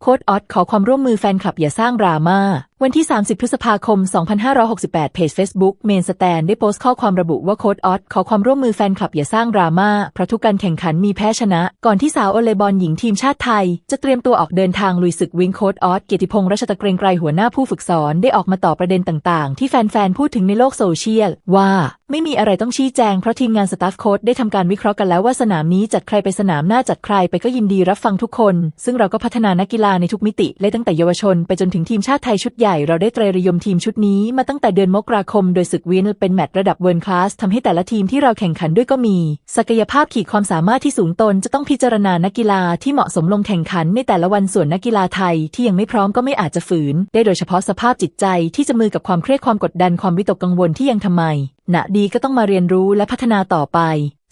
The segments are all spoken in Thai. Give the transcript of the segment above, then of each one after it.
โค้ดออสขอความร่วมมือแฟนคลับอย่าสร้างดราม่าวันที่ 30 พฤษภาคม 2568 เพจ Facebook เมนสแตนได้โพสต์ข้อความระบุว่าโค้ดออสขอความร่วมมือแฟนคลับอย่าสร้างดราม่าเพราะทุกการแข่งขันมีแพ้ชนะ ก่อนที่สาววอเลบอลหญิงทีมชาติไทย จะเตรียมตัวออกเดินทางลุยศึกวิงโค้ดออสเกียรติพงษ์รัชตะเกรงไกรหัวหน้าผู้ฝึกสอนได้ออกมาตอบประเด็นต่างๆ ที่แฟนๆ พูดถึงในโลกโซเชียล ว่าไม่มีอะไรต้องชี้แจงเพราะทีมงานสตาฟโค้ดได้ทำการวิเคราะห์กันแล้วว่าสนามนี้จัดใครไปสนามหน้าจัดใครไปก็ยินดีรับฟังทุกคน ซึ่งเราก็พัฒนานักกีฬาในทุกมิติเลยตั้งแต่เยาวชนไปจนถึงทีมชาติไทยชุดใหญ่เราได้เตรียมทีมชุดนี้มาตั้งแต่เดือนมกราคม โดยศึกวินเป็นแมตช์ระดับเวิร์คลาสทำให้แต่ละทีมที่เราแข่งขันด้วยก็มี ศักยภาพขีดความสามารถที่สูงตนจะต้องพิจารณานักกีฬาที่เหมาะสมลงแข่งขันในแต่ละวันส่วนนักกีฬาไทยที่ยังไม่พร้อมก็ไม่อาจจะฝืน ได้โดยเฉพาะสภาพจิตใจที่จะมือกับความเครียดความกดดันความวิตกกังวลที่ยังทำไมณดีก็ต้องมาเรียนรู้และพัฒนาต่อไป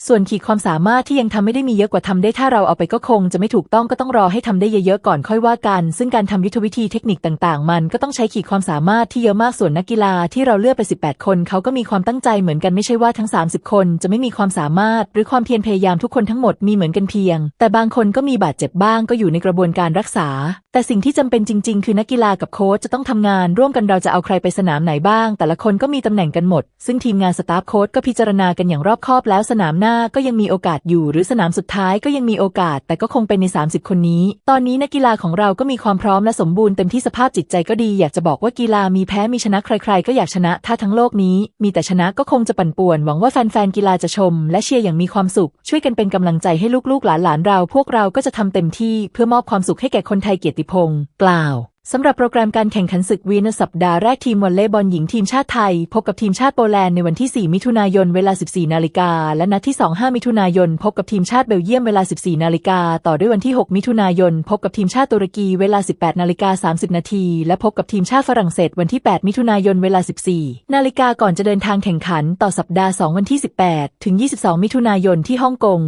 ส่วนขีดความสามารถที่ยังทำไม่ได้มีเยอะกว่าทำได้ถ้าเราเอาไปก็คงจะไม่ถูกต้องก็ต้องรอให้ทำได้เยอะๆก่อนค่อยว่ากัน ซึ่งการทำยุทธวิธีเทคนิคต่างๆ มันก็ต้องใช้ขีดความสามารถที่เยอะมากส่วนนักกีฬาที่เราเลือกไป 18 คนเขาก็มีความตั้งใจเหมือนกันไม่ใช่ว่าทั้ง 30 คนจะไม่มีความสามารถ หรือความเพียรพยายามทุกคนทั้งหมดมีเหมือนกันเพียง แต่บางคนก็มีบาดเจ็บบ้างก็อยู่ในกระบวนการรักษา แต่สิ่งที่จำเป็นจริง ๆ คือนักกีฬากับโค้ชจะต้องทำงานร่วมกันเราจะเอาใครไปสนามไหนบ้าง แต่ละคนก็มีตำแหน่งกันหมด ซึ่งทีมงานสตาฟโค้ชก็พิจารณากันอย่างรอบคอบแล้วสนามหน้าก็ยังมีโอกาสอยู่หรือสนามสุดท้ายก็ยังมีโอกาส แต่ก็คงเป็นใน 30 คนนี้ ตอนนี้นักกีฬาของเราก็มีความพร้อมและสมบูรณ์เต็มที่สภาพจิตใจก็ดี อยากจะบอกว่ากีฬามีแพ้มีชนะใคร ๆ ก็อยากชนะ ถ้าทั้งโลกนี้ มีแต่ชนะก็คงจะปั่นป่วน หวังว่าแฟนๆกีฬาจะชม และเชียร์อย่างมีความสุข ช่วยกันเป็นกำลังใจให้ลูกๆหลานๆเรา พวกเราก็จะทำเต็มที่ เพื่อมอบความสุขให้แก่คนไทยเกียรติพงศ์กล่าว สำหรับโปรแกรมการแข่งขันศึกวีนสัปดาห์แรกทีมวอลเลย์บอลหญิงทีมชาติไทย พบกับทีมชาติโปแลนด์ในวันที่ 4 มิถุนายนเวลา 14 นาฬิกา และนัดที่ 2 5 มิถุนายน พบกับทีมชาติเบลเยียมเวลา 14 นาฬิกา ต่อด้วยวันที่ 6 มิถุนายน พบกับทีมชาติตุรกีเวลา 18 นาฬิกา 30 นาที และพบกับทีมชาติฝรั่งเศสวันที่ 8 มิถุนายนเวลา 14 นาฬิกาก่อนจะเดินทางแข่งขันต่อสัปดาห์ 2 วันที่ 18 ถึง 22 มิถุนายนที่ฮ่องกง